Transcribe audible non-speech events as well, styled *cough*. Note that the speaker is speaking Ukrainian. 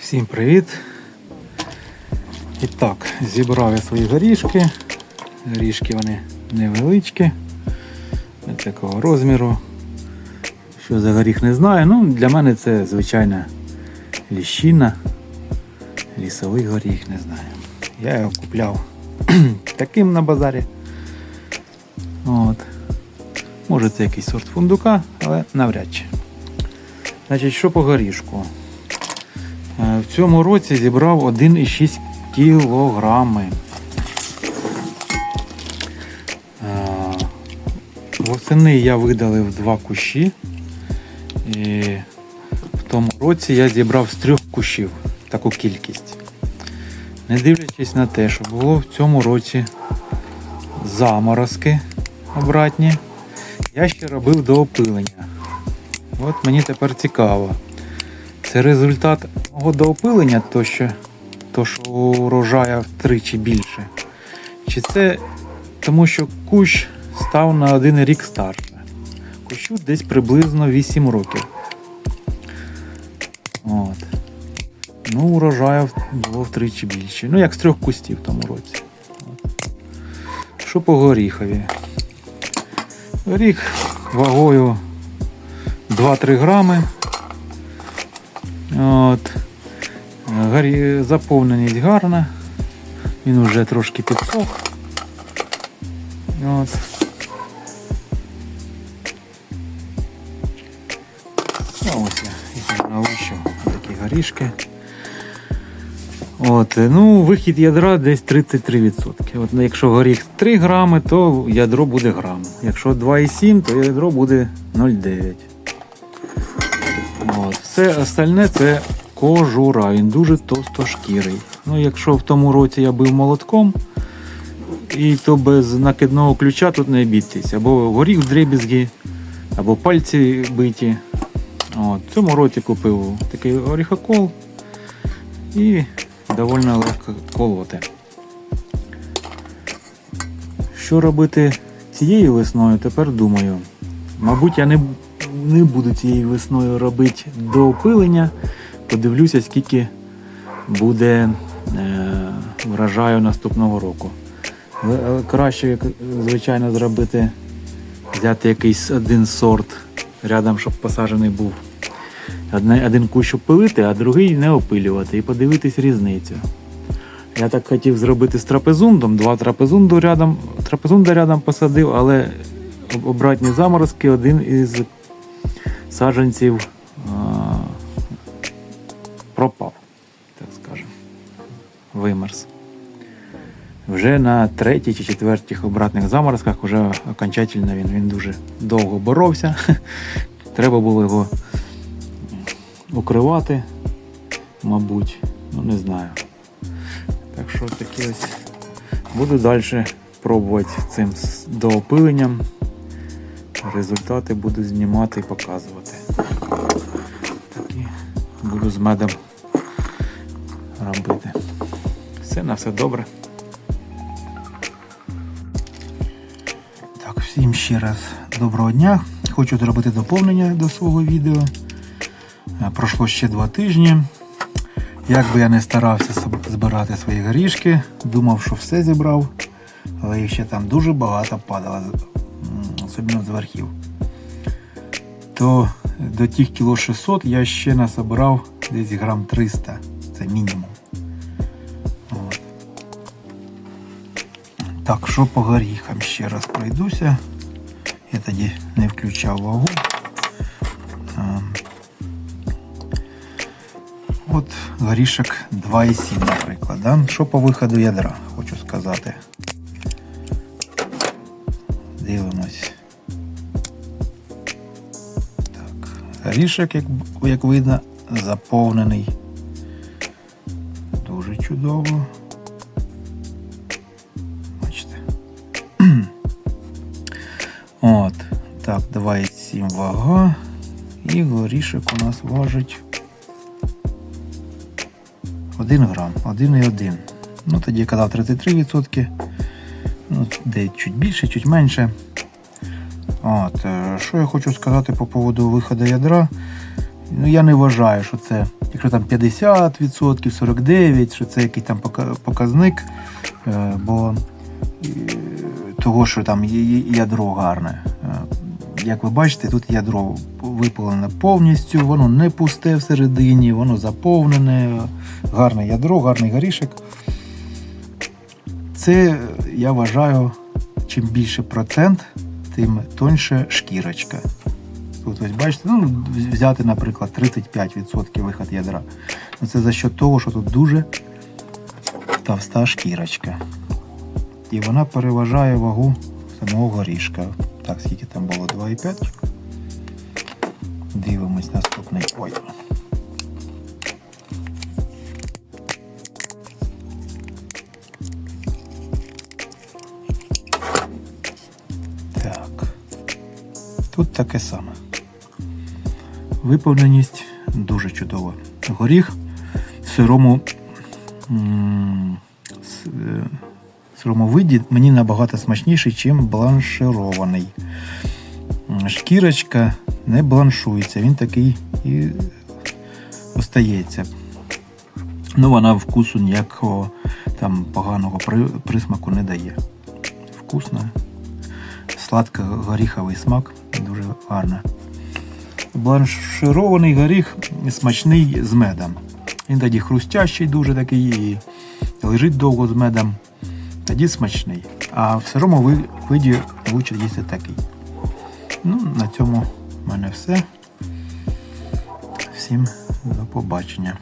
Всім привіт! І так, зібрав я свої горішки. Горішки вони невеличкі, не такого розміру. Що за горіх не знаю. Ну, для мене це звичайна ліщина, лісовий горіх, не знаю. Я його купляв *clears throat* таким на базарі. От. Може це якийсь сорт фундука, але навряд чи. Значить, що по горішку? В цьому році зібрав 1,6 кілограми. Е, Восени я видалив два кущі. І в тому році я зібрав з трьох кущів таку кількість. Не дивлячись на те, що було в цьому році заморозки обратні, я ще робив доопилення. От мені тепер цікаво. Це результат мого доопилення, то що, то, що урожая втричі більше. Чи це тому, що кущ став на один рік старше. Кущу десь приблизно 8 років. От. Ну, урожаю було втричі більше. Ну, як з трьох кустів в тому році. Що по горіхові? Горіх вагою 2-3 грами. От. Заповненість гарна. Він вже трошки підсох. От. Ну, налущив такі горішки. От, ну, вихід ядра десь 33%. От, ну, якщо горіх 3 грами, то ядро буде грам. Якщо 2,7, то ядро буде 0,9. От. Все остальне це кожура, він дуже товстошкірий. Ну, якщо в тому році я бив молотком, і то без накидного ключа тут не обійтись. Або горіх в дребізги, або пальці биті. От. В цьому році купив такий оріхокол і доволі легко колоти. Що робити цією весною, тепер думаю. Мабуть, я не, не буду цією весною робити до опилення. Подивлюся, скільки буде е, врожаю наступного року. Е, Краще, звичайно, зробити, взяти якийсь один сорт рядом, щоб посаджений був. Один кущ опилити, а другий не опилювати і подивитись різницю. Я так хотів зробити з трапезундом, два трапезунду рядом, трапезунда рядом посадив, але обратні заморозки один із саджанців пропав, так скажемо. Вимерз. Вже на третій чи четвертих обратних заморозках вже окончательно він, він дуже довго боровся. *laughs* Треба було його укривати, мабуть, ну не знаю. Так що такі ось буду далі пробувати цим доопиленням. Результати буду знімати і показувати. Буду з медом робити. Все на все добре. Так, всім ще раз доброго дня. Хочу зробити доповнення до свого відео. Е, Пройшло ще два тижні. Як би я не старався збирати свої горішки, думав, що все зібрав, але їх ще там дуже багато падало, особливо з верхів. То до тих кіло 600 я ще насобирав десь грам 300. Це мінімум. От. Так, що по горіхам ще раз пройдуся. Я тоді не включав вагу. От горішок 2,7, наприклад. Да? Що по виходу ядра, хочу сказати. Дивимось. Горішок, як, як видно, заповнений. Дуже чудово. Бачите. *clears throat* От. Так, 2,7 вага. І горішок у нас важить 1 грам, 1,1. Ну тоді я казав 33%. Ну, де чуть більше, чуть менше. От, що я хочу сказати по поводу виходу ядра. Ну, я не вважаю, що це, якщо там 50%, 49%, що це якийсь там показник, е, бо е, того, що там ядро гарне. Е, Як ви бачите, тут ядро випалене повністю, воно не пусте всередині, воно заповнене, гарне ядро, гарний горішок. Це, я вважаю, чим більше процент, тим тоньше шкірочка. Тут ось бачите, ну, взяти, наприклад, 35% виход ядра. Ну, Це за счет того, що тут дуже товста шкірочка. І вона переважає вагу самого горішка. Так, скільки там було? 2,5. Дивимось наступний. Ой. Тут таке саме. Виповненість дуже чудова. Горіх сирому, е, сирому виді мені набагато смачніший, ніж бланширований. Шкірочка не бланшується, він такий і остається. Ну, вона вкусу ніякого там поганого присмаку не дає. Вкусна, сладко-горіховий смак, дуже гарна. Бланширований горіх смачний з медом. Він тоді хрустящий дуже такий і лежить довго з медом. Тоді смачний. А в сирому виді лучше їсти такий. Ну, на цьому в мене все. Всім до побачення.